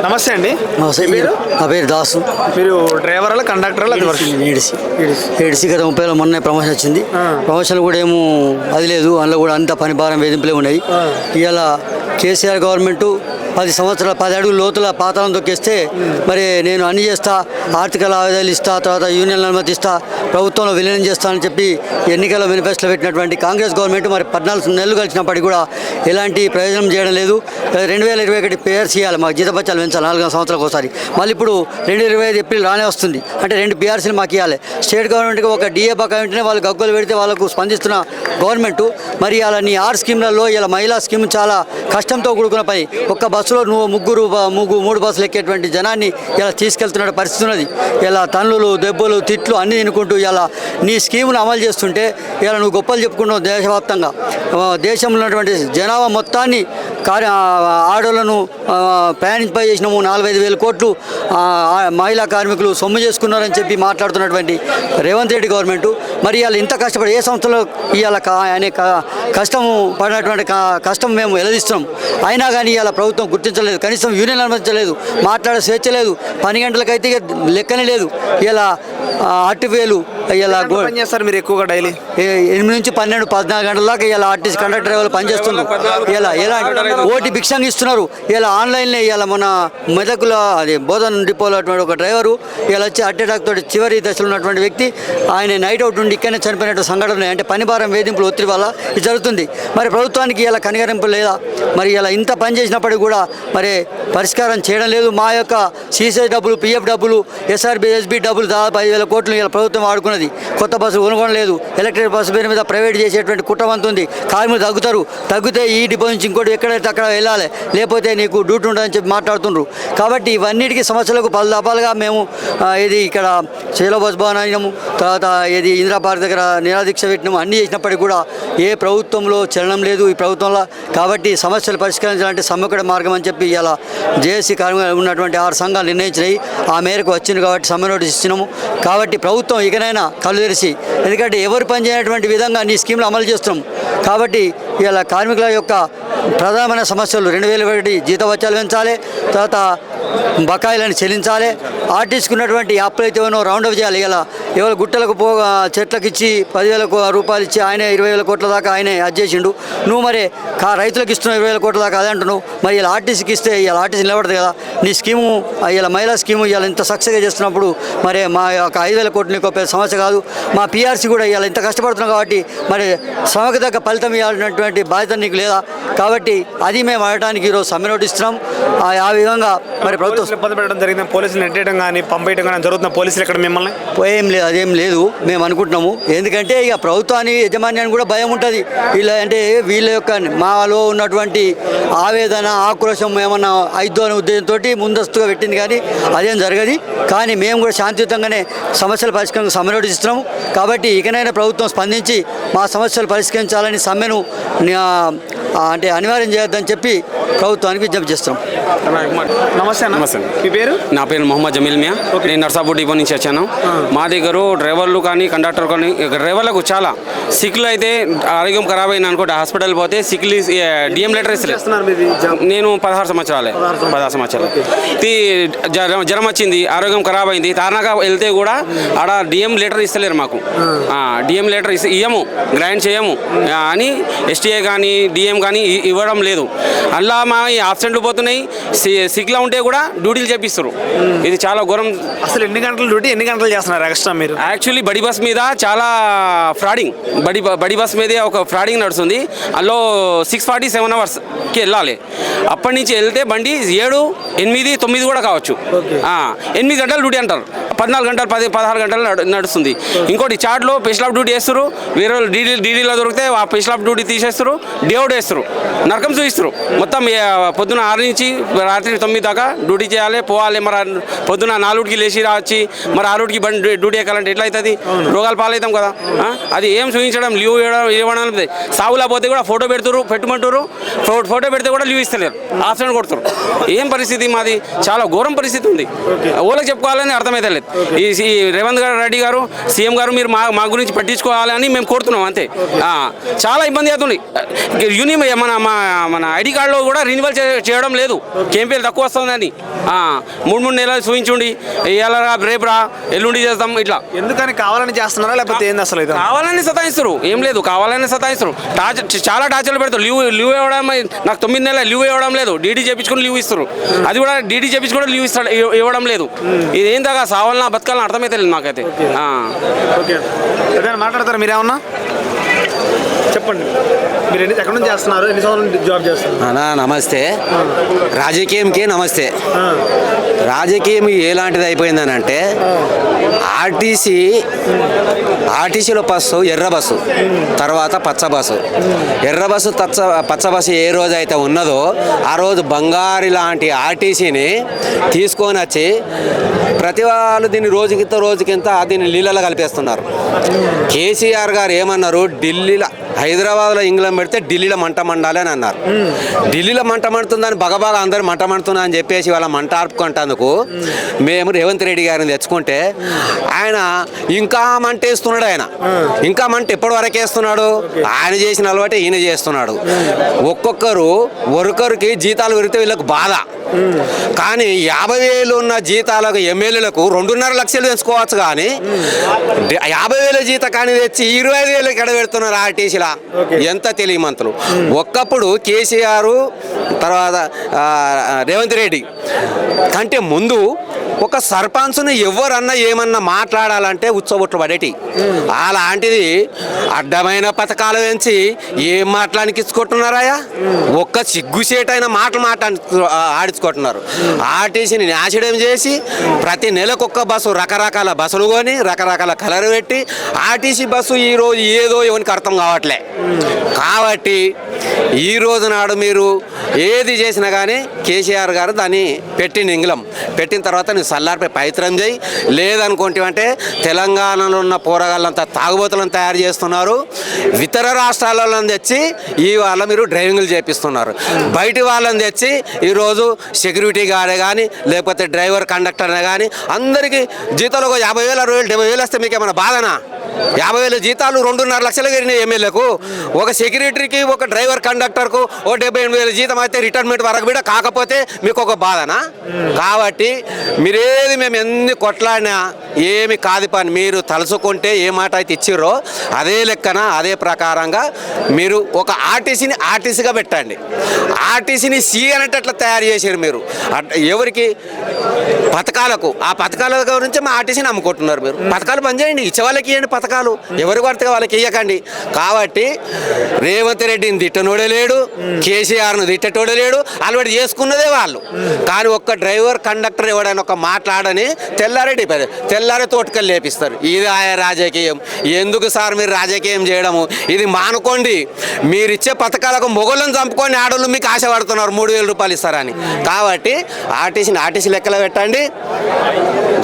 నమస్తే అండి. నమస్తే మీ పేరు? నా పేరు దాసు. మీరు డ్రైవర్ల కండక్టర్ల అది వర్క్ ఏడిసి. ఏడిసి. గత ముప్పై వేల మొన్న ప్రమోషన్ వచ్చింది. ప్రమోషన్ కూడా ఏమో అది లేదు. అందులో కూడా అంత పని భారం వేధింపులే ఉన్నాయి. ఇవాళ కేసీఆర్ గవర్నమెంట్ పది సంవత్సరాల పది అడుగుల లోతుల పాతాలను తొక్కేస్తే మరి నేను అన్ని చేస్తా ఆర్థిక లావాదేవీలు ఇస్తా తర్వాత యూనియన్లు అనుమతిస్తా ప్రభుత్వంలో విలీనం చేస్తానని చెప్పి ఎన్నికల మేనిఫెస్టోలో పెట్టినటువంటి కాంగ్రెస్ గవర్నమెంట్ మరి పద్నాలుగు నెలలు కలిసినప్పటికీ కూడా ఎలాంటి ప్రయోజనం చేయడం లేదు. రెండు వేల ఇరవై ఒకటి పేర్స్ ఇవ్వాలి మాకు జీతపత్యాలు పెంచాలి నాలుగు సంవత్సరాలకు ఒకసారి. మళ్ళీ ఇప్పుడు రెండు ఇరవై ఐదు ఏప్రిల్ రానే వస్తుంది. అంటే రెండు బీఆర్సీలు మాకు ఇవ్వాలి స్టేట్ గవర్నమెంట్కి ఒక డిఏ పక్క వెంటనే వాళ్ళు గగ్గులు పెడితే వాళ్ళకు స్పందిస్తున్న గవర్నమెంట్ మరి అలా నీ ఆరు స్కీమ్లలో ఇలా మహిళా స్కీమ్ చాలా కష్టంతో కూడుకున్న పని. ఒక్క బస్సులో నువ్వు ముగ్గురు ముగ్గురు మూడు బస్సులు ఎక్కేటువంటి జనాన్ని ఇలా తీసుకెళ్తున్న పరిస్థితి ఉన్నది. ఇలా తన్నులు దెబ్బలు తిట్లు అన్ని తినుకుంటూ ఇలా నీ స్కీమ్ను అమలు చేస్తుంటే ఇలా నువ్వు గొప్పలు చెప్పుకున్నావు దేశవ్యాప్తంగా. దేశంలో ఉన్నటువంటి జనాభా మొత్తాన్ని కార్య ఆడోళ్ళను ప్రయాణింపై చేసినాము నాలుగైదు వేల కోట్లు మహిళా కార్మికులు సొమ్ము చేసుకున్నారని చెప్పి మాట్లాడుతున్నటువంటి రేవంత్ రెడ్డి గవర్నమెంట్. మరి ఇవాళ ఇంత కష్టపడి ఏ సంస్థలో ఇవాళ అనే కష్టము కష్టం పడినటువంటి కష్టం మేము ఎలదిస్తున్నాం. అయినా కానీ ఇవాళ ప్రభుత్వం గుర్తించలేదు. కనీసం యూనియన్ అనుమతించలేదు. మాట్లాడే స్వేచ్ఛ లేదు. పని గంటలకైతే ఇక లెక్కనే లేదు. ఇలా అటు ఇలా పని చేస్తారు మీరు ఎక్కువగా డైలీ? ఎనిమిది నుంచి పన్నెండు పద్నాలుగు గంటల దాకా ఇలా ఆర్టీసీ కండక్టర్ డ్రైవర్లు పనిచేస్తున్నారు. ఇలా ఎలా ఓటి భిక్షంగా ఇస్తున్నారు. ఇలా ఆన్లైన్లో ఇలా మన మెదకుల అది బోధన డిపోలో ఒక డ్రైవరు ఇలా వచ్చి హార్ట్ అటాక్ తోటి చివరి దశలో ఉన్నటువంటి వ్యక్తి ఆయన నైట్ అవుట్ ఉండి ఇక్కడనే చనిపోయినట్టు సంఘటన. అంటే పని భారం వేధింపులు ఒత్తిడి వల్ల ఇది జరుగుతుంది. మరి ప్రభుత్వానికి ఇలా కనికరింపు లేదా? మరి ఇలా ఇంత పని చేసినప్పటికీ కూడా మరి పరిష్కారం చేయడం లేదు. మా యొక్క సీసీ డబ్బులు పిఎఫ్ డబ్బులు ఎస్ఆర్బి ఎస్బి డబ్బులు దాదాపు ఐదు వేల కోట్లు ఇలా ప్రభుత్వం వాడుకున్నది కొత్త బస్సులు కొనుగోలు లేదు. ఎలక్ట్రిక్ బస్సు పేరు మీద ప్రైవేట్ చేసేటువంటి కుట్రవంత ఉంది. కార్మికులు తగ్గుతారు. తగ్గితే ఈ డిపో నుంచి ఇంకోటి ఎక్కడైతే అక్కడ వెళ్ళాలి. లేకపోతే నీకు డ్యూటీ ఉంటుందని చెప్పి మాట్లాడుతుండ్రు. కాబట్టి ఇవన్నిటికీ సమస్యలకు పలు దఫాలుగా మేము ఇది ఇక్కడ చేలో బస్ భవన్ అయినాము తర్వాత ఇది ఇందిరా దగ్గర నిరాదీక్ష పెట్టినాము అన్నీ చేసినప్పటికీ కూడా ఏ ప్రభుత్వంలో చలనం లేదు ఈ ప్రభుత్వంలో. కాబట్టి సమస్యలు పరిష్కరించాలంటే సమ్మెకడ మార్గం అని చెప్పి ఇలా జేఏసీ కార్మికులు ఉన్నటువంటి ఆరు సంఘాలు నిర్ణయించినాయి. ఆ మేరకు వచ్చింది కాబట్టి సమ్మె నోటీస్ ఇచ్చినాము. కాబట్టి ప్రభుత్వం ఇకనైనా కళ్ళు తెరిచి ఎందుకంటే ఎవరు పనిచేయనటువంటి విధంగా నీ స్కీమ్లు అమలు చేస్తున్నాం. కాబట్టి ఇలా కార్మికుల యొక్క ప్రధానమైన సమస్యలు రెండు వేల ఒకటి జీతవత్యాలు పెంచాలి తర్వాత బకాయిలను చెల్లించాలి ఆర్టీసీకి ఉన్నటువంటి యాప్లు అయితే రౌండ్ అప్ చేయాలి. ఇలా ఎవరు గుట్టలకు పోగా చెట్లకు ఇచ్చి పదివేల కో- రూపాయలు ఇచ్చి ఆయనే ఇరవై వేల కోట్ల దాకా ఆయనే అది చేసిండు. నువ్వు మరి కా రైతులకు ఇస్తున్న ఇరవై వేల కోట్ల దాకా అదే అంటున్నావు. మరి ఇలా ఆర్టీసీకి ఇస్తే ఇలా ఆర్టీసీ నిలబడదు కదా. నీ స్కీము ఇలా మహిళా స్కీము ఇలా ఇంత సక్సెస్గా చేస్తున్నప్పుడు మరి మా యొక్క ఐదు వేల కోట్లు నీకు పెద్ద సమస్య కాదు. మా పీఆర్సీ కూడా ఇలా ఇంత కష్టపడుతున్నాం కాబట్టి మరి శ్రమకు తగ్గ ఫలితం ఇవ్వాలన్నటువంటి బాధ్యత నీకు లేదా. కాబట్టి అది మేము అడగడానికి ఈరోజు సమ్మె నోటిస్తున్నాం. ఆ- విధంగా మరి ప్రభుత్వం ఇబ్బంది పెట్టడం జరిగింది పోలీసులు నెట్టేయడం కానీ పంపేయడం కానీ జరుగుతున్న పోలీసులు ఇక్కడ మిమ్మల్ని? ఏం లేదు అదేం లేదు. మేము అనుకుంటున్నాము. ఎందుకంటే ఇక ప్రభుత్వాన్ని యజమాన్యాన్ని కూడా భయం ఉంటుంది. వీళ్ళ అంటే వీళ్ళ యొక్క మాలో ఉన్నటువంటి ఆవేదన ఆక్రోశం ఏమన్నా అయిద్దో అనే ఉద్దేశంతో ముందస్తుగా పెట్టింది కానీ అదేం జరగదు. కానీ మేము కూడా శాంతియుతంగానే సమస్యల పరిష్కారం సమ్మె కాబట్టి ఇకనైనా ప్రభుత్వం స్పందించి మా సమస్యలు పరిష్కరించాలని సమ్మెను అంటే అనివార్యం చేయొద్దని చెప్పి ప్రభుత్వానికి విజ్ఞప్తి చేస్తున్నాం నమస్తే నమస్తే. మీ పేరు? నా పేరు మొహమ్మద్ జమీల్ మియా. నేను నర్సాపూర్ డిపో నుంచి వచ్చాను. మా దగ్గర డ్రైవర్లు కానీ కండక్టర్ కానీ డ్రైవర్లకు చాలా సిక్లు అయితే ఆరోగ్యం ఖరాబ్ అయింది అనుకోండి హాస్పిటల్ పోతే సిక్లు డిఎం లెటర్ జాబ్? నేను పదహారు సంవత్సరాలే. పదహారు సంవత్సరాలు. ఇది జ్వరం జ్వరం వచ్చింది ఆరోగ్యం ఖరాబ్ అయింది. తారణాగా వెళ్తే కూడా ఆడ డిఎం లెటర్ ఇస్తలేరు మాకు. డిఎం లెటర్ ఇస్తే ఇయ్యము గ్రాండ్ చేయము అని ఎస్టీఏ కానీ డిఎం కానీ ఇవ్వడం లేదు. అలా మా ఈ ఆబ్సెంట్లు పోతున్నాయి. సిక్లా ఉంటే కూడా డ్యూటీలు చేపిస్తారు ఇది చాలా ఘోరం. అసలు ఎన్ని గంటలు డ్యూటీ ఎన్ని గంటలు చేస్తున్నారు ఎక్స్ట్రా మీరు? యాక్చువల్లీ బడి బస్ మీద చాలా ఫ్రాడింగ్. బడి బడి బస్ మీదే ఒక ఫ్రాడింగ్ నడుస్తుంది. అందులో సిక్స్ ఫార్టీ సెవెన్ అవర్స్కి వెళ్ళాలి. అప్పటి నుంచి వెళ్తే బండి ఏడు ఎనిమిది తొమ్మిది కూడా కావచ్చు. ఎనిమిది గంటలు డ్యూటీ అంటారు. పద్నాలుగు గంటలు పది పదహారు గంటలు నడు- నడుస్తుంది. ఇంకోటి చార్ట్లో స్పెషల్ ఆఫ్ డ్యూటీ వేస్తారు వేరే డీడీ డీడీలో దొరికితే ఆ స్పెషల్ ఆఫ్ డ్యూటీ తీసేస్తారు డే అవుట్ వేస్తారు నరకం చూపిస్తారు. మొత్తం పొద్దున ఆరు నుంచి రాత్రి తొమ్మిది దాకా డ్యూటీ చేయాలి పోవాలి. మరి పొద్దున నాలుగుకి లేచి రావచ్చి మరి ఆరుడికి బండి డ్యూటీ ఎక్కాలంటే ఎట్లా అవుతుంది రోగాలు పాలవుతాం కదా? అది ఏం చూపించడం? లీవ్ ఇవ్వడం. సావులా పోతే కూడా ఫోటో పెడతారు పెట్టుమంటారు. ఫోటో పెడితే కూడా లీవ్ ఇస్తలేరు. ఆప్షన్ కొడతారు. ఏం పరిస్థితి మాది? చాలా ఘోరం పరిస్థితి ఉంది. ఓళ్ళకి చెప్పుకోవాలని అర్థమైతే లేదు ఈ రేవంత్ గారు రెడ్డి గారు సీఎం గారు మీరు మా మా గురించి పట్టించుకోవాలని మేము కోరుతున్నాం అంతే. చాలా ఇబ్బంది అవుతుంది. యూని మన మన ఐడి కార్డులో కూడా రినివల్ చేయడం లేదు. కేంపీఎల్ తక్కువ వస్తుందని. మూడు మూడు నెలలు చూపించుండి. ఇవాళ రా రేపు రా ఎల్లుండి చేస్తాం ఇట్లా. ఎందుకని కావాలని చేస్తున్నారా? లేకపోతే ఏంది అసలు కావాలని సతాయిస్తారు ఏం లేదు కావాలని సతాయిస్తారు టార్చర్ చాలా టార్చర్లు పెడతారు. లీవ్ లీవ్ ఇవ్వడం నాకు తొమ్మిది నెలలు లీవ్ ఇవ్వడం లేదు. డీడీ చేపించుకుని లీవ్ ఇస్తారు అది కూడా డీడీ చేపించుకుని లీవ్ ఇస్తాడు ఇవ్వ- ఇవ్వడం లేదు. ఇది ఏం దాకా సావాలన్నా బతకాలన్నా అర్థమైతే లేదు ఏదైనా మాట్లాడతారా మీరేమన్నా? చెప్పండి. మీరు ఎన్ని ఎక్కడి నుంచి చేస్తున్నారు? ఎన్ని సంవత్సరాల జాబ్ చేస్తున్నారు? అన్నా నమస్తే. రాజకీయంకి నమస్తే. రాజకీయం ఎలాంటిది అయిపోయిందని అంటే ఆర్టీసీ ఆర్టీసీలో బస్సు ఎర్ర బస్సు తర్వాత పచ్చ బస్సు. ఎర్ర బస్సు తచ్చ పచ్చ బస్సు ఏ రోజు అయితే ఉన్నదో ఆ రోజు బంగారు లాంటి ఆర్టీసీని తీసుకొని వచ్చి ప్రతి వాళ్ళు దీన్ని రోజుకింత రోజుకింత దీన్ని నీళ్ళలో కలిపేస్తున్నారు. కేసీఆర్ గారు ఏమన్నారు? ఢిల్లీలో హైదరాబాద్లో ఇంగ్లం పెడితే ఢిల్లీలో మంట మండాలి అని అన్నారు. ఢిల్లీలో మంట మండుతుందని బగబాగా అందరూ మంట మండుతున్నా అని చెప్పేసి వాళ్ళ మంట ఆర్పుకుంటేందుకు మేము రేవంత్ రెడ్డి గారిని తెచ్చుకుంటే ఆయన ఇంకా మంట వేస్తున్నాడు ఆయన. ఇంకా మంట ఎప్పటి వరకు వేస్తున్నాడు? ఆయన చేసిన అలవాటే ఈయన చేస్తున్నాడు. ఒక్కొక్కరు ఒక్కొక్కరికి జీతాలు పెరిగితే వీళ్ళకి బాధ. కానీ యాభై వేలు ఉన్న జీతాలకు ఎమ్మెల్యేలకు రెండున్నర లక్షలు తెచ్చుకోవచ్చు కానీ యాభై వేల జీత కానీ తెచ్చి ఇరవై ఐదు వేలు ఎడబెడుతున్నారు ఆర్టీసీ ఆర్టీసీలా ఎంత తెలియమంతులు. ఒక్కప్పుడు కేసీఆర్ తర్వాత రేవంత్ రెడ్డి. కంటే ముందు ఒక సర్పంచ్ని ఎవరన్నా ఏమన్నా మాట్లాడాలంటే ఉచ్చబొట్లు పడేటి. అలాంటిది అడ్డమైన పథకాలు పెంచి ఏం మాట్లాడానికి ఇచ్చుకుంటున్నారాయా ఒక్క సిగ్గుసేటైన మాటలు మాట్లాడి ఆడించుకుంటున్నారు. ఆర్టీసీని నాశనం చేసి ప్రతి నెలకొక్క బస్సు రకరకాల బస్సులు కొని రకరకాల కలర్ పెట్టి ఆర్టీసీ బస్సు ఈ రోజు ఏదో ఎవరికి అర్థం కావట్లే. కాబట్టి ఈ రోజు నాడు మీరు ఏది చేసినా కానీ కేసీఆర్ గారు దాన్ని పెట్టిన ఇంగ్లం. పెట్టిన తర్వాత నువ్వు సల్లార్పై పవిత్రం చేయి. లేదనుకుంటే తెలంగాణలో ఉన్న పోరగాళ్ళంతా తాగుబోతులను తయారు చేస్తున్నారు. ఇతర రాష్ట్రాలలో తెచ్చి ఈ వాళ్ళ మీరు డ్రైవింగ్లు చేపిస్తున్నారు. బయటి వాళ్ళని తెచ్చి ఈరోజు సెక్యూరిటీ గార్డే కానీ లేకపోతే డ్రైవర్ కండక్టర్నే కానీ అందరికీ జీతాలు ఒక యాభై వేలు అరవై వేలు డెబ్బై వేలు వస్తే మీకు ఏమైనా బాధనా? యాభై వేల జీతాలు రెండున్నర లక్షలు పెరిగినాయి ఎమ్మెల్యేకు. ఒక సెక్యూరిటీకి ఒక డ్రైవర్ కండక్టర్కు ఓ డెబ్బై ఎనిమిది వేల జీతం అయితే రిటైర్మెంట్ వరకు కూడా కాకపోతే మీకు ఒక బాధనా? కాబట్టి మీరేది మేము ఎన్ని కొట్లాడినా ఏమి కాదు పని. మీరు తలుచుకుంటే ఏ మాట అయితే ఇచ్చిర్రో అదే లెక్కన అదే ప్రకారంగా మీరు ఒక ఆర్టీసీని ఆర్టీసీగా పెట్టండి. ఆర్టీసీని సి అనేటట్లు తయారు చేశారు మీరు. ఎవరికి? పథకాలకు. ఆ పథకాల గురించి మా ఆర్టీసీని అమ్ముకుంటున్నారు మీరు. పథకాలు పనిచేయండి. ఇచ్చే వాళ్ళకి ఇవ్వండి పథకాలు. ఎవరు పడితే వాళ్ళకి ఇవ్వకండి కాబట్టి రేవంత్ రెడ్డిని తిట్టనోడే లేడు. కేసీఆర్ను తిట్టటోడే లేడు అలవాటు చేసుకున్నదే వాళ్ళు. కానీ ఒక్క డ్రైవర్ కండక్టర్ ఎవడైనా ఒక మాట్లాడని తెల్లారెడ్డి పది తెల్లారి తోటకలు లేపిస్తారు. ఇది ఆయా రాజకీయం. ఎందుకు సార్ మీరు రాజకీయం చేయడము? ఇది మానుకోండి. మీరు ఇచ్చే పథకాలకు మొగలను చంపుకొని ఆడోళ్ళు మీకు ఆశపడుతున్నారు మూడు వేల రూపాయలు ఇస్తారని. కాబట్టి ఆర్టీసీని ఆర్టీసీ లెక్కలో పెట్టండి.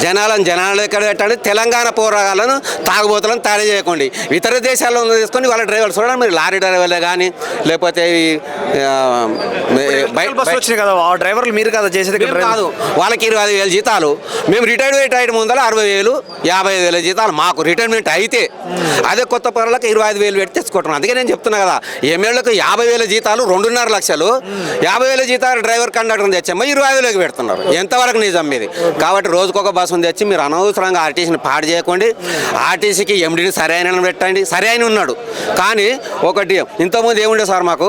జనాలను జనాల లెక్కలు పెట్టండి. తెలంగాణ పోరాగాలను తాగుబోతులను తయారు చేయకండి. ఇతర దేశాల్లో తీసుకొని వాళ్ళ డ్రైవర్స్ చూడండి. మీరు లారీ డ్రైవర్లే కానీ లేకపోతే బస్సు వచ్చినాయి కదా ఆ డ్రైవర్లు మీరు కదా చేసేది కాదు. వాళ్ళకి ఇరవై ఐదు వేల జీతాలు. మేము రిటైర్మెంట్ అయిన ముందర అరవై వేలు యాభై ఐదు వేల జీతాలు మాకు రిటైర్మెంట్ అయితే. అదే కొత్త పనులకు ఇరవై ఐదు వేలు పెట్టి తెచ్చుకుంటున్నాం. అందుకే నేను చెప్తున్నా కదా ఎమ్మెల్యేలకు యాభై వేల జీతాలు రెండున్నర లక్షలు యాభై వేల జీతాలు డ్రైవర్ కండక్టర్ తెచ్చామో ఇరవై ఐదు వేలకు పెడుతున్నారు. ఎంతవరకు నిజం మీది కాబట్టి రోజుకొక బస్సును తెచ్చి మీరు అనవసరంగా ఆర్టీసీని పాడు చేయకండి. ఆర్టీసీకి ఎండిని సరైన పెట్టండి. సరైన ఉన్నాడు. కానీ ఒకటి ఇంతకుముందు ఏముండే సార్ మాకు?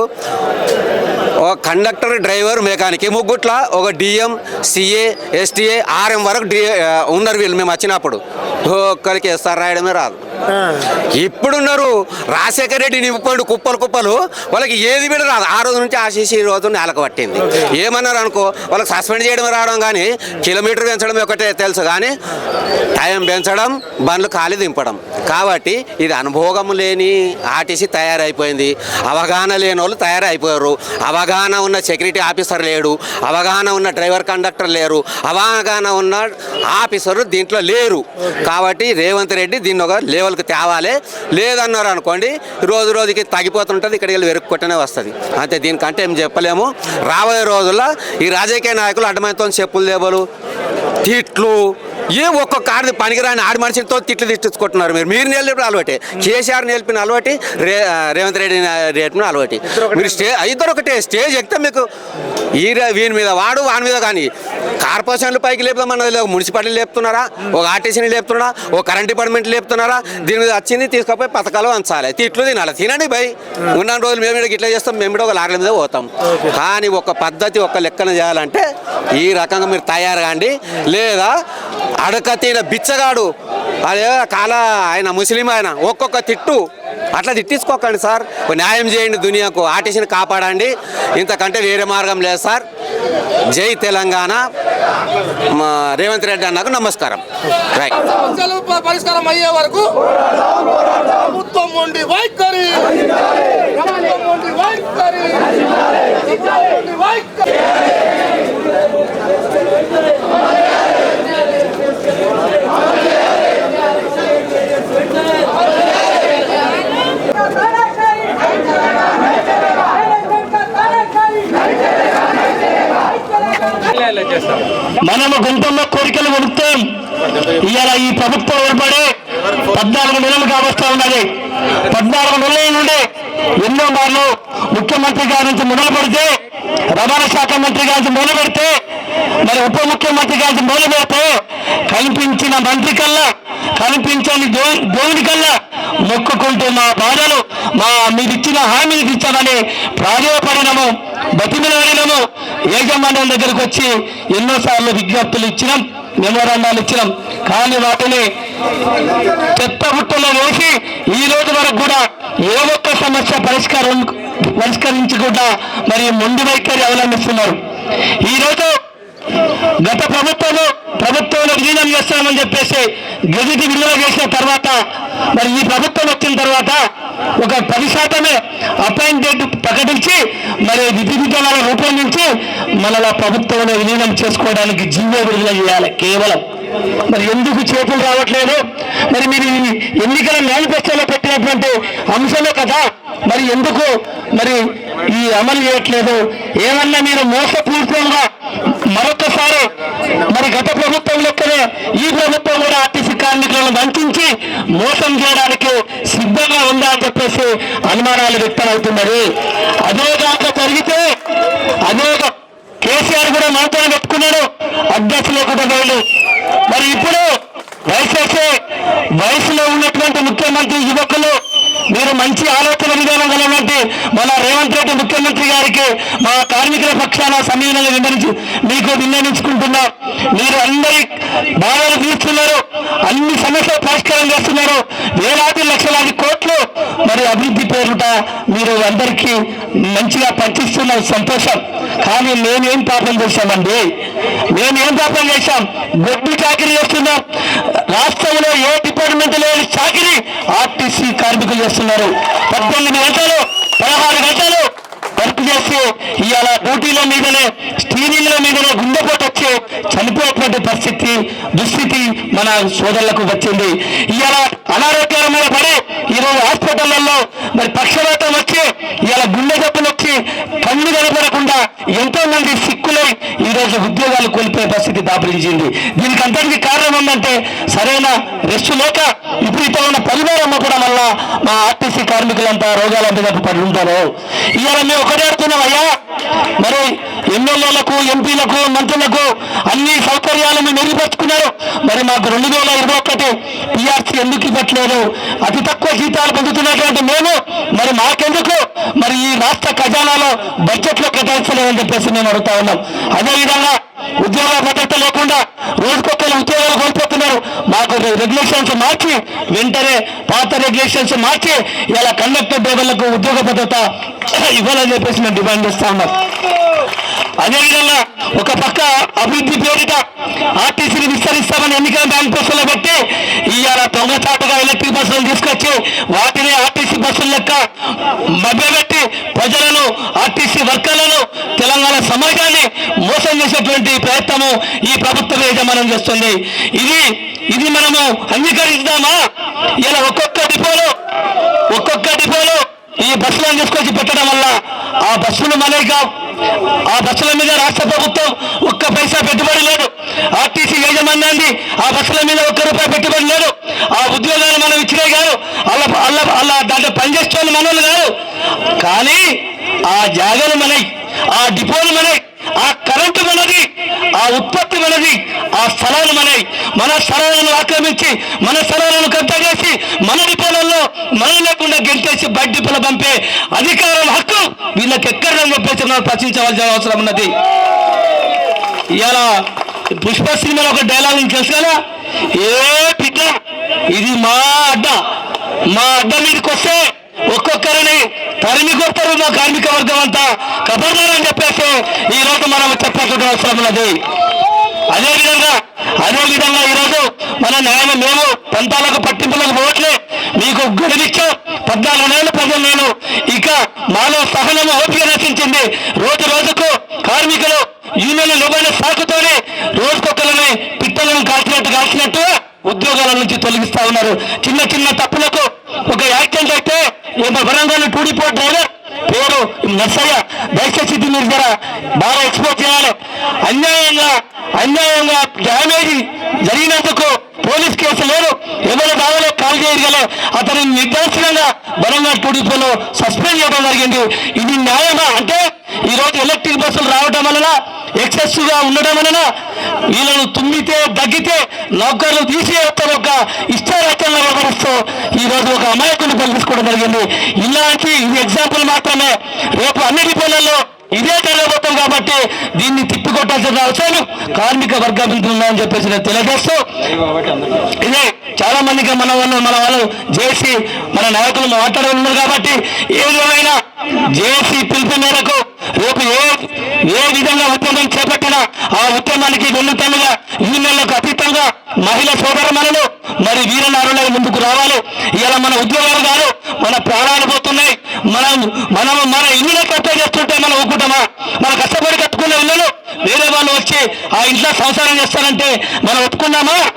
ఒక కండక్టర్ డ్రైవర్ మెకానిక్. ఈ ముగ్గుట్ల ఒక డిఎం సిఏ ఎస్టీఏ ఆర్ఎం వరకు ఉన్నారు వీళ్ళు మేము వచ్చినప్పుడు. ఒక్కరికి ఎస్ఆర్ రాయడమే రాదు. ఇప్పుడున్నారు రాజశేఖర రెడ్డి నింపుకోండి కుప్పలు కుప్పలు వాళ్ళకి ఏది కూడా రాదు. ఆ రోజు నుంచి ఆశీసి ఈ రోజు నేలకు పట్టింది. ఏమన్నారు అనుకో వాళ్ళకి సస్పెండ్ చేయడం రావడం కానీ కిలోమీటర్ పెంచడం ఒకటే తెలుసు కానీ టైం పెంచడం బండ్లు ఖాళీ దింపడం. కాబట్టి ఇది అనుభోగం లేని ఆర్టీసీ తయారైపోయింది. అవగాహన లేని వాళ్ళు తయారైపోయారు. అవగాహన ఉన్న సెక్యూరిటీ ఆఫీసర్ లేడు. అవగాహన ఉన్న డ్రైవర్ కండక్టర్ లేరు. అవగాహన ఉన్న ఆఫీసర్ దీంట్లో లేరు. కాబట్టి రేవంత్ రెడ్డి దీన్ని ఒక లెవెల్కి తేవాలి లేదన్నారు అనుకోండి రోజు రోజుకి తగ్గిపోతుంటుంది ఇక్కడికి వెళ్ళి వెరుక్కు వస్తుంది. అంతే దీనికంటే ఏం చెప్పలేము. రాబోయే రోజుల్లో ఈ రాజకీయ నాయకులు అడ్డమైతో చెప్పులు దేవలు తిట్లు ఏ ఒక్కొక్క ఆడది పనికిరాని ఆడి మనిషితో తిట్లు తిట్టించుకుంటున్నారు మీరు? మీరు నేర్పిన అలవాటి. కేసీఆర్ నేర్పిన అలవాటి రే రేవంత్ రెడ్డి నేర్పిన అలవాటి. మీరు స్టే ఇద్దరు ఒకటే స్టేజ్ ఎక్కితే మీకు ఈ వీని మీద వాడు వాని మీద కానీ కార్పొరేషన్లు పైకి లేపుదామన్నది మున్సిపాలిటీ లేపుతున్నారా? ఒక ఆర్టీసీని లేపుతున్నారా? ఒక కరెంట్ డిపార్ట్మెంట్ లేపుతున్నారా? దీని మీద వచ్చింది తీసుకపోయి పథకాలు అంచాలి. తిట్లు తినాలి. తినండి భయ్. ఉన్న రోజులు మేము ఇట్లా చేస్తాం. మేము కూడా ఒక లారీల మీద పోతాం. కానీ ఒక పద్ధతి ఒక లెక్కన చేయాలంటే ఈ రకంగా మీరు తయారు కాండి. లేదా అడక తిన బిచ్చగాడు. అదే కాల ఆయన ముస్లిం ఆయన ఒక్కొక్క తిట్టు. అట్లా తిట్టించుకోకండి సార్. న్యాయం చేయండి దునియాకు ఆర్టీసీని కాపాడండి. ఇంతకంటే వేరే మార్గం లేదు సార్. జై తెలంగాణ. మా రేవంత్ రెడ్డి అన్నకు నమస్కారం. రైట్ పరిష్కారం అయ్యే వరకు ప్రభుత్వం ఉండి వైఖరి ప్రభుత్వం ఉండి వైఖరి మనము గుంటల్లో కోరికలు కొడుతాం ఇవాళ ఈ ప్రభుత్వం ఏర్పడి పద్నాలుగు నెలలు కావస్తా ఉన్నది. పద్నాలుగు నెలల నుండి ఎన్నో మార్లు ముఖ్యమంత్రి గారి నుంచి మొదలు పెడితే రవాణా శాఖ మంత్రి గారి మొదలు పెడితే మరి ఉప ముఖ్యమంత్రి గారి మొదలు పెడితే కనిపించిన మంత్రి కల్లా కనిపించని దో- దేవుడి కల్లా మొక్కుకుంటూ మా బాధలు మా మీరు ఇచ్చిన హామీలు ఇచ్చామని ప్రాధాయపడినము బతిమిలాడినము యాజమాన్యం దగ్గరకు వచ్చి ఎన్నోసార్లు విజ్ఞప్తులు ఇచ్చినాం. మెమోరాండాలు ఇచ్చినాం. కానీ వాటిని చెత్త బుట్టలో వేసి ఈ రోజు వరకు కూడా ఏ ఒక్క సమస్య పరిష్కారం పరిష్కరించకుండా మరి ముందు వైఖరి అవలంబిస్తున్నారు. ఈ రోజు గత ప్రభుత్వము ప్రభుత్వంలో విలీనం చేస్తామని చెప్పేసి గెజిట్ విడుదల చేసిన తర్వాత మరి ఈ ప్రభుత్వం వచ్చిన తర్వాత ఒక పది శాతమే అపాయింటెడ్ ప్రకటించి మరి విధి విధానాలు రూపొందించి మనలా ప్రభుత్వంలో విలీనం చేసుకోవడానికి జీవో విడుదల చేయాలి కేవలం. మరి ఎందుకు చేతులు రావట్లేదు? మరి మీరు ఎన్నికల మేనిఫెస్టోలో పెట్టినటువంటి అంశమే కదా. మరి ఎందుకు మరి ఈ అమలు చేయట్లేదు? ఏమన్నా మీరు మోసపూర్తంగా మరొకసారి మరి గత ప్రభుత్వం లెక్కనే ఈ ప్రభుత్వం కూడా ఆర్టీసీ కార్మికులను వంచి మోసం చేయడానికి సిద్ధంగా ఉందా అని చెప్పేసి అనుమానాలు వ్యక్తమవుతున్నది అదే దాంట్లో జరిగితే అదే కేసీఆర్ కూడా మనతో పెట్టుకున్నాడు. అధ్యక్ష లేకుండా పోయిండు. మరి ఇప్పుడు వయసు వయసులో ఉన్నటువంటి ముఖ్యమంత్రి యువకులు మీరు మంచి ఆలోచన విధానం కలవంటి మన రేవంత్ రెడ్డి ముఖ్యమంత్రి గారికి మా కార్మికుల పక్షాన సమీనంగా వివరించి మీకు విన్నవించుకుంటున్నాం మీరు అందరి బాధలు తీస్తున్నారు అన్ని సమస్యలు పరిష్కారం చేస్తున్నారు. వేలాది లక్షలాది కోట్లు మరి అభివృద్ధి పేరుట మీరు అందరికీ మంచిగా పంచిస్తున్న సంతోషం. కానీ మేమేం పాపం చేశామండి? మేమేం పాపం చేశాం? గొడ్డు చాకరీ చేస్తున్నాం. రాష్ట్రంలో ఏ డిపార్ట్మెంట్ లేని చాకరీ ఆర్టీసీ కార్మికులు చేస్తున్నారు. పద్దెనిమిది గంటలు పదహారు గంటలు ఇవాళ మీదనే స్టీరింగ్ల మీదనే గుండెపోటు వచ్చి చనిపోయేటువంటి పరిస్థితి దుస్థితి మన సోదరులకు వచ్చింది. ఇవాళ అనారోగ్యాల మీద పడి ఈరోజు హాస్పిటళ్ళలో మరి పక్షవాతం వచ్చి ఇలా గుండె జబ్బులు వచ్చి కన్ను కనపడకుండా ఎంతో మంది సిక్కులై ఈరోజు ఉద్యోగాలు కోల్పోయే పరిస్థితి దాపరించింది. దీనికి అంతటికి కారణం ఏంటంటే సరైన రెస్ట్ లేక విపరీతమైన పరిమాణం అవ్వడం వల్ల మా ఆర్టీసీ కార్మికులంతా రోగాల మీద పడి ఉంటారు ఇవాళ మేము ఒకటే అడుగుతున్నాం అయ్యా మరి ఎమ్మెల్యేలకు ఎంపీలకు మంత్రులకు అన్ని సౌకర్యాలు మీరు మెరుగుపరుచుకున్నారు. మరి మాకు రెండు వేల ఇరవై ఒకటి పిఆర్సీ ఎందుకు ఇవ్వట్లేదు? అతి తక్కువ జీతాలు పొందుతున్నటువంటి మేము మరి మాకెందుకు? మరి ఈ రాష్ట్ర ఖజానాలో బడ్జెట్లో కేటాయించలేదని చెప్పేసి మేము అడుగుతా ఉన్నాం. అదేవిధంగా ఉద్యోగ భద్రత లేకుండా రోజుకొకరు ఉద్యోగాలు కోల్పోతున్నారు. మాకు రెగ్యులేషన్స్ మార్చి వెంటనే పాత రెగ్యులేషన్స్ మార్చి ఇలా కండక్టర్ డ్రైవర్లకు ఉద్యోగ భద్రత ఇవ్వాలని చెప్పేసి మేము డిమాండ్ చేస్తా ఉన్నాం. అదేవిధంగా ఒక పక్క అభివృద్ధి పేరిట ఆర్టీసీని విస్తరిస్తామని ఎన్నికల మేనిఫెస్టోలో పెట్టి ఇవాళ దొంగచాటుగా ఎలక్ట్రిక్ బస్సులు తీసుకొచ్చి వాటిని ఆర్టీసీ బస్సుల లెక్క మభ్యపెట్టి ప్రజలను ఆర్టీసీ వర్కర్లను తెలంగాణ సమాజాన్ని మోసం చేసేటువంటి ప్రయత్నము ఈ ప్రభుత్వం యజమానం చేస్తుంది. ఇది ఇది మనము అంగీకరిస్తామా ఇలా ఒక్కొక్క డిపోలో ఒక్కొక్క డిపోలో ఈ బస్సులను తీసుకొచ్చి పెట్టడం వల్ల ఆ బస్సులు మనకి ఆ బస్సుల మీద రాష్ట్ర ప్రభుత్వం ఒక్క పైసా పెట్టుబడి లేదు. ఆర్టీసీ యాజమాన్యాన్ని ఆ బస్సుల మీద ఒక్క రూపాయి పెట్టుబడి లేదు. ఆ ఉద్యోగాలు మనం ఇచ్చినాయి కాదు. అలా అలా అలా దాంట్లో పనిచేస్తున్న మనోళ్ళు కాదు. కానీ ఆ జాగాలు మనై ఆ డిపోలు మనై ఆ కరెంటు మనది ఆ ఉత్పత్తి మనది ఆ స్థలాలు మనవి. మన స్థలాలను ఆక్రమించి మన స్థలాలను కబ్జా చేసి మన పొలంలో మన లేకుండా గెంటేసి బయట పొల పంపే అధికారం హక్కు వీళ్ళకి ఎక్కడ చెప్పేసి మనం ప్రశ్నించవలసిన అవసరం ఉన్నది. ఇలా పుష్ప సినిమాలో ఒక డైలాగ్ తెలుసు కదా? ఏ బిడ్డ ఇది మా అడ్డ. మా అడ్డ మీదకి వస్తే ఒక్కొక్కరిని తరిమి కొట్టరు మా కార్మిక వర్గం అంతా. కబర్దారని చెప్పేసి ఈ రోజు మనం చెప్పాల్సిన అవసరం ఉన్నది. అదే విధంగా అదే విధంగా ఈరోజు మన న్యాయం మేము పంతాలకు పట్టింపులకు పోవట్లే. మీకు గడువిచ్చాం పద్నాలుగు నెలలు ప్రజలు నేను. ఇక మాలో సహనము ఓపిక నశించింది. రోజు రోజుకు కార్మికులు యూనియన్లు నిలబడిన సాకుతోనే రోజుకొక్కలని పిట్టలను కాల్చినట్టు కాల్చినట్టు ఉద్యోగాల నుంచి తొలగిస్తా ఉన్నారు. చిన్న చిన్న తప్పులకు ఒక యాక్సిడెంట్ అయితే ఏమో వరంగల్ టూడిపో డ్రైవర్ పేరు నర్సయ్య. దయచేసి ఇది మీరు ధర బాగా ఎక్స్పోర్ట్ చేయాలి. అన్యాయంగా అన్యాయంగా డ్యామేజ్ జరిగినందుకు పోలీస్ కేసు లేదు. ఎవరు దావలో కాల్ చేయగలే అతని నిర్దాక్షిణంగా వరంగల్ టూడిపోలో సస్పెండ్ చేయడం జరిగింది. ఇది న్యాయమా? అంటే ఈ రోజు ఎలక్ట్రిక్ బస్సులు రావడం వలన ఎక్సెస్గా ఉండడం వలన వీళ్ళను తుమ్మితే దగ్గితే నౌకర్లు తీసి ఒక ఇష్ట సో ఈ రోజు ఒక అమాయకుని బలిసుకోవడం జరిగింది. ఇలాంటి ఇది ఎగ్జాంపుల్ మాత్రమే. రేపు అన్ని డిపోలలో ఇదే జరగబోతాం కాబట్టి దీన్ని తిప్పికొట్టాల్సిన అవసరం కార్మిక వర్గం ఉందని చెప్పేసి నేను తెలియజేస్తూ ఇదే చాలా మందికి మన వాళ్ళు మన వాళ్ళు జేసీ మన నాయకులు మాట్లాడి ఉన్నారు కాబట్టి ఏదేమైనా జేసీ పిలుపు మేరకు రేపు ఏ ఏ విధంగా ఉద్యమం చేపట్టినా ఆ ఉద్యమానికి వెన్నుతన్నుగా యూనియన్లకు అతీతంగా మహిళా సోదరమణులు మరి వీరనారులై ముందుకు రావాలి. ఇలా మన ఉద్యోగాలు కాదు మన ప్రాణాలు పోతున్నాయి. మనం మనం మన ఇల్లులో కట్ట చేస్తుంటే మనం ఒప్పుకుంటామా మన కష్టపడి కట్టుకున్న ఇల్లులు వేరే వాళ్ళు వచ్చి ఆ ఇంట్లో సంసారం చేస్తారంటే మనం ఒప్పుకున్నామా?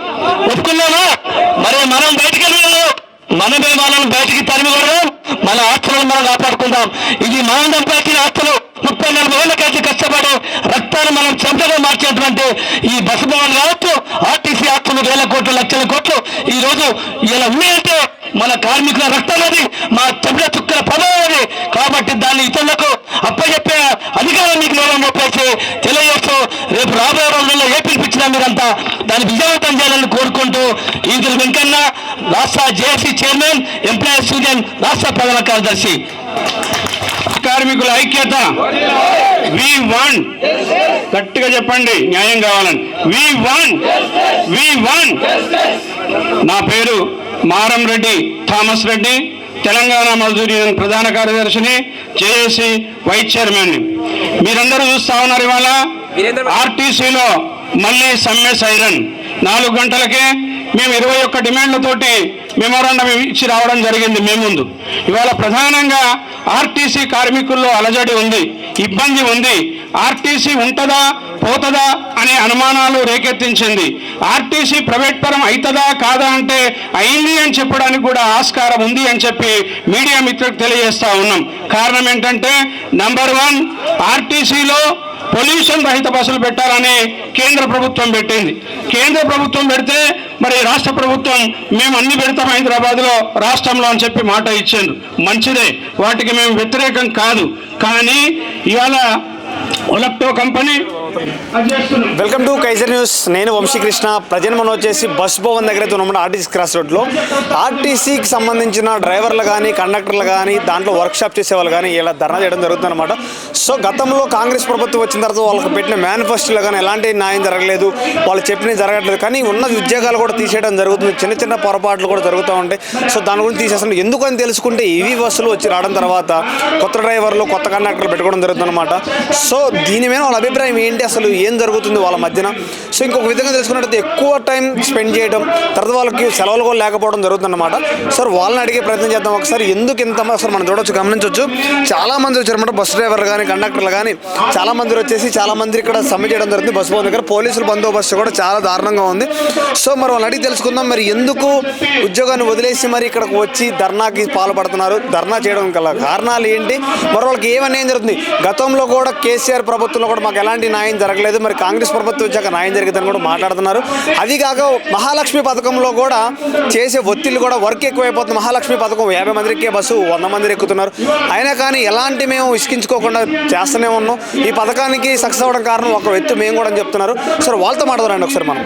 ఒప్పుకున్నామా? మరి మనం బయటికి వెళ్ళలేదు మనమే వాళ్ళని బయటికి తరిమి మన ఆస్తులను మనం కాపాడుకుందాం. ఇది మనం సంపాదించిన ఆస్తులు. ముప్పై నలభై ఏళ్ళ కలిసి కష్టపడి రక్తాన్ని మనం చెంతగా మార్చేటువంటి ఈ బస్సు భవన్ కావచ్చు ఆర్టీసీ ఆస్తులు వేల కోట్లు లక్షల కోట్లు ఈ రోజు ఇలా ఉన్నాయంటే మన కార్మికుల రక్తం అది మా చెడ్డ చుక్కల ప్రభావం అది. కాబట్టి దాన్ని ఇతరులకు అప్పచెప్పే అధికారం మీకు లేదని చెప్పేసి తెలియజేస్తూ రేపు రాబోయే రోజుల్లో ఏ పిలిపించినా మీరంతా దాన్ని విజయవంతం చేయాలని కోరుకుంటూ ఈదులు వెంకన్న రాష్ట్ర జేఏసీ చైర్మన్ ఎంప్లాయీస్ యూనియన్ రాష్ట్ర ప్రధాన కార్యదర్శి కార్మికుల ఐక్యత. వి వన్ గట్టిగా చెప్పండి న్యాయం కావాలని. వి వన్ వి వన్ నా పేరు మారం రెడ్డి థామస్ రెడ్డి తెలంగాణ మజదూర్ యూనియన్ ప్రధాన కార్యదర్శిని జేఏసీ వైస్ చైర్మన్ మీరందరూ చూస్తా ఉన్నారు ఇవాళ. ఆర్టీసీలో మళ్ళీ సమ్మె సైరన్. నాలుగు గంటలకే మేము ఇరవై ఒక్క డిమాండ్లతోటి మెమోరాండం ఇచ్చి రావడం జరిగింది మీ ముందు. ఇవాళ ప్రధానంగా ఆర్టీసీ కార్మికుల్లో అలజడి ఉంది ఇబ్బంది ఉంది. ఆర్టీసీ ఉంటుందా పోతుందా అనే అనుమానాలు రేకెత్తించింది. ఆర్టీసీ ప్రైవేట్ పరం అవుతుందా కాదా అంటే అయింది అని చెప్పడానికి కూడా ఆస్కారం ఉంది అని చెప్పి మీడియా మిత్రులకు తెలియజేస్తా ఉన్నాం. కారణం ఏంటంటే నంబర్ వన్ ఆర్టీసీలో పొల్యూషన్ రహిత బస్సులు పెట్టాలని కేంద్ర ప్రభుత్వం పెట్టింది. కేంద్ర ప్రభుత్వం పెడితే మరి రాష్ట్ర ప్రభుత్వం మేము అన్ని పెడతాం హైదరాబాద్లో రాష్ట్రంలో అని చెప్పి మాట ఇచ్చాను మంచిదే. వాటికి మేము వ్యతిరేకం కాదు. కానీ ఇవాళ Olectra company welcome to Kaizer news. నేను వంశీకృష్ణ. ప్రజెంట్ మనం వచ్చేసి బస్ భవన్ దగ్గర అయితే ఉన్నాం. ఆర్టీసీ క్రాస్ రోడ్లో. ఆర్టీసీకి సంబంధించిన డ్రైవర్లు కానీ కండక్టర్లు కానీ దాంట్లో వర్క్షాప్ చేసే వాళ్ళు కానీ ఇలా ధర్నా చేయడం జరుగుతుందన్నమాట. సో గతంలో కాంగ్రెస్ ప్రభుత్వం వచ్చిన తర్వాత వాళ్ళకి పెట్టిన మేనిఫెస్టోలో కానీ ఎలాంటి న్యాయం జరగలేదు. వాళ్ళు చెప్పినవి జరగట్లేదు. కానీ ఉన్న ఉద్యోగాలు కూడా తీసేయడం జరుగుతుంది. చిన్న చిన్న పొరపాట్లు కూడా జరుగుతూ ఉంటాయి సో దాని గురించి తీసేస్తాను. ఎందుకు అని తెలుసుకుంటే ఇవి బస్సులు వచ్చి రావడం తర్వాత కొత్త డ్రైవర్లు కొత్త కండక్టర్లు పెట్టుకోవడం జరుగుతుంది అనమాట సో దీని మీద వాళ్ళ అభిప్రాయం ఏంటి అసలు ఏం జరుగుతుంది వాళ్ళ మధ్యన? సో ఇంకొక విధంగా తెలుసుకున్నట్టయితే ఎక్కువ టైం స్పెండ్ చేయడం తర్వాత వాళ్ళకి సెలవులు కూడా లేకపోవడం జరుగుతుందన్నమాట. సార్ వాళ్ళని అడిగే ప్రయత్నం చేద్దాం ఒకసారి. ఎందుకు ఇంత అసలు మనం చూడొచ్చు గమనించవచ్చు చాలా మంది వచ్చారన్నమాట బస్ డ్రైవర్లు కానీ కండక్టర్లు కానీ చాలా మంది వచ్చేసి చాలా మంది ఇక్కడ సమ్మె చేయడం జరుగుతుంది బస్ భవన్ దగ్గర. పోలీసుల బందోబస్తు కూడా చాలా దారుణంగా ఉంది. సో మరి వాళ్ళని అడిగి తెలుసుకుందాం. మరి ఎందుకు ఉద్యోగాన్ని వదిలేసి మరి ఇక్కడికి వచ్చి ధర్నాకి పాల్పడుతున్నారు? ధర్నా చేయడం గల కారణాలు ఏంటి? మరి వాళ్ళకి ఏమన్నా ఏం జరుగుతుంది? గతంలో కూడా కేసీఆర్ ప్రభుత్వంలో కూడా మాకు ఎలాంటి న్యాయం న్యాయం జరగలేదు. మరి కాంగ్రెస్ ప్రభుత్వం వచ్చాక న్యాయం జరిగిందని కూడా మాట్లాడుతున్నారు. అది కాక మహాలక్ష్మి పథకంలో కూడా చేసే ఒత్తిళ్ళు కూడా వర్క్ ఎక్కువైపోతుంది. మహాలక్ష్మి పథకం యాభై మందికి బస్సు వంద మంది ఎక్కుతున్నారు. అయినా కానీ ఎలాంటి మేము ఇసుకించుకోకుండా చేస్తూనే ఉన్నాం. ఈ పథకానికి సక్సెస్ అవ్వడం కారణం ఒక వ్యక్తి మేము కూడా అని చెప్తున్నారు. సార్ వాళ్ళతో మాట్లాడారండి ఒకసారి మనం.